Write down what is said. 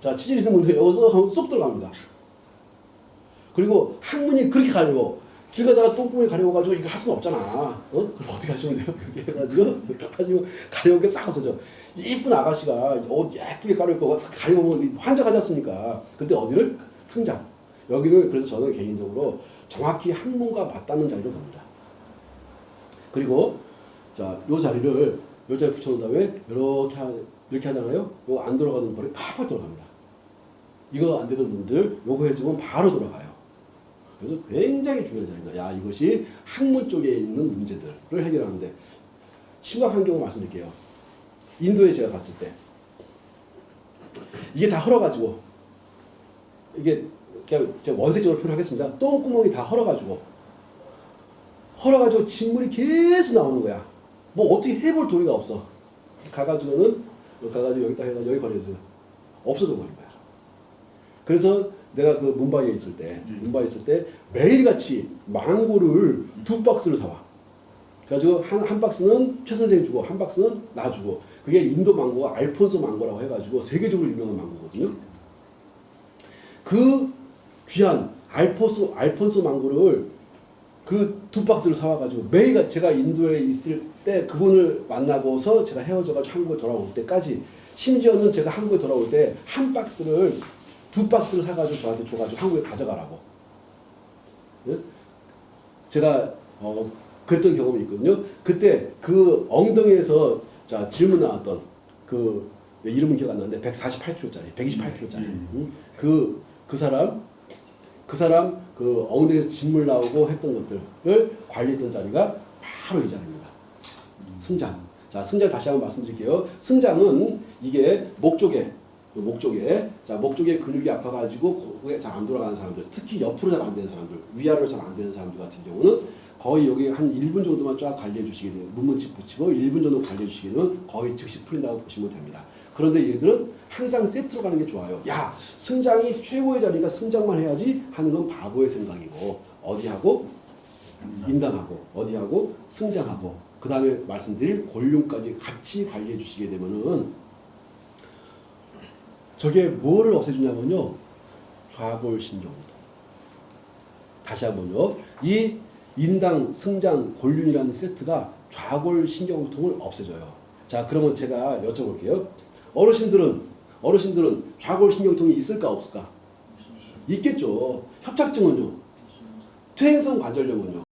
자, 치질 있는 분들 여기서 쏙 들어갑니다. 그리고 항문이 그렇게 가려워. 길 가다가 똥구멍이 가려워가지고 이걸 할 수는 없잖아. 어? 그럼 어떻게 하시면 돼요? 이렇게 해가지고 하시면 가려운 게 싹 없어져. 이쁜 아가씨가 옷 예쁘게 가려고 가려우면 환장하지 않습니까? 그때 어디를? 승장. 여기는 그래서 저는 개인적으로 정확히 항문과 맞닿는 자리로 봅니다. 그리고 자, 요 자리를 요 자리 붙여놓은 다음에 이렇게 하, 이렇게 하잖아요. 요안 돌아가는 볼이 팍팍 돌아갑니다. 이거 안 되던 분들 요거 해주면 바로 돌아가요. 그래서 굉장히 중요한 자리입니다. 야 이것이 학문 쪽에 있는 문제들을 해결하는데 심각한 경우 말씀드릴게요. 인도에 제가 갔을 때 이게 다 헐어가지고 이게 그냥 제가 원색적으로 표현하겠습니다. 똥구멍이 다 헐어가지고 헐어가지고 진물이 계속 나오는 거야. 뭐 어떻게 해볼 도리가 없어. 가가지고는 가가지고 여기다 해가 여기 걸려서 없어져 버린 거야. 그래서 내가 그 문바이에 있을 때, 음. 문바이에 있을 때 매일같이 망고를 두 박스를 사와. 그래가지고 한, 한 박스는 최 선생 주고 한 박스는 나 주고 그게 인도 망고가 알폰소 망고라고 해가지고 세계적으로 유명한 망고거든요. 그 귀한 알포소 알폰소 망고를 그 두 박스를 사와가지고 매일 제가 인도에 있을 때 그분을 만나고서 제가 헤어져가지고 한국에 돌아올 때까지 심지어는 제가 한국에 돌아올 때 한 박스를 두 박스를 사가지고 저한테 줘가지고 한국에 가져가라고. 예? 제가 어 그랬던 경험이 있거든요. 그때 그 엉덩이에서 자 질문 나왔던 그 이름은 기억 안 나는데 148kg짜리, 128kg짜리 음. 그 그 사람 그 사람 그 엉덩이에서 진물 나오고 했던 것들을 관리했던 자리가 바로 이 자리입니다. 승장. 자, 승장 다시 한번 말씀드릴게요. 승장은 이게 목 쪽에 목 쪽에 자, 목 쪽에 근육이 아파 가지고 그게 잘 안 돌아가는 사람들, 특히 옆으로 잘 안 되는 사람들, 위아래로 잘 안 되는 사람들 같은 경우는 거의 여기 한 1분 정도만 쫙 관리해 주시게 돼요. 문문치 붙이고 1분 정도 관리해 주시게 되면 거의 즉시 풀린다고 보시면 됩니다. 그런데 얘들은 항상 세트로 가는 게 좋아요. 야, 승장이 최고의 자리가 승장만 해야지 하는 건 바보의 생각이고 어디하고 인당하고 어디하고 승장하고 그 다음에 말씀드릴 골륜까지 같이 관리해 주시게 되면은 저게 뭐를 없애주냐면요. 좌골신경통 다시 한번요. 이 인당 승장 골륜이라는 세트가 좌골신경통을 없애줘요. 자 그러면 제가 여쭤볼게요. 어르신들은 어르신들은 좌골신경통이 있을까 없을까? 있겠죠. 협착증은요? 퇴행성 관절염은요